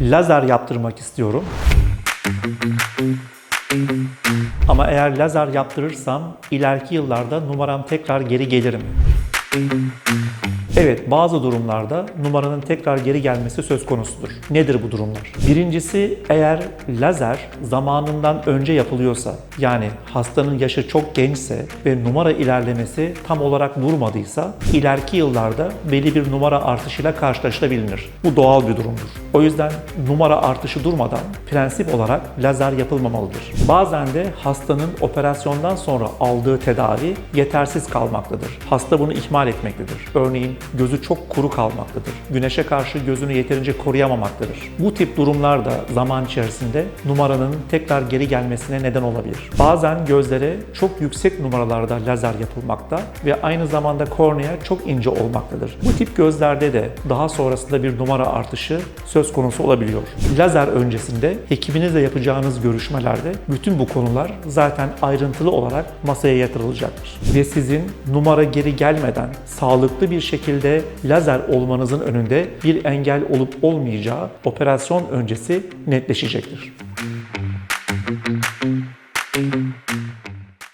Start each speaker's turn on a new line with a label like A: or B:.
A: Lazer yaptırmak istiyorum. Ama eğer lazer yaptırırsam ileriki yıllarda numaram tekrar geri gelir mi? Evet, bazı durumlarda numaranın tekrar geri gelmesi söz konusudur. Nedir bu durumlar? Birincisi eğer lazer zamanından önce yapılıyorsa, yani hastanın yaşı çok gençse ve numara ilerlemesi tam olarak durmadıysa, ileriki yıllarda belli bir numara artışıyla karşılaşılabilir. Bu doğal bir durumdur. O yüzden numara artışı durmadan prensip olarak lazer yapılmamalıdır. Bazen de hastanın operasyondan sonra aldığı tedavi yetersiz kalmaktadır. Hasta bunu ihmal etmektedir. Örneğin gözü çok kuru kalmaktadır. Güneşe karşı gözünü yeterince koruyamamaktadır. Bu tip durumlar da zaman içerisinde numaranın tekrar geri gelmesine neden olabilir. Bazen gözlere çok yüksek numaralarda lazer yapılmakta ve aynı zamanda kornea çok ince olmaktadır. Bu tip gözlerde de daha sonrasında bir numara artışı söz konusu olabiliyor. Lazer öncesinde hekiminizle yapacağınız görüşmelerde bütün bu konular zaten ayrıntılı olarak masaya yatırılacaktır. Ve sizin numara geri gelmeden sağlıklı bir şekilde lazer olmanızın önünde bir engel olup olmayacağı operasyon öncesi netleşecektir.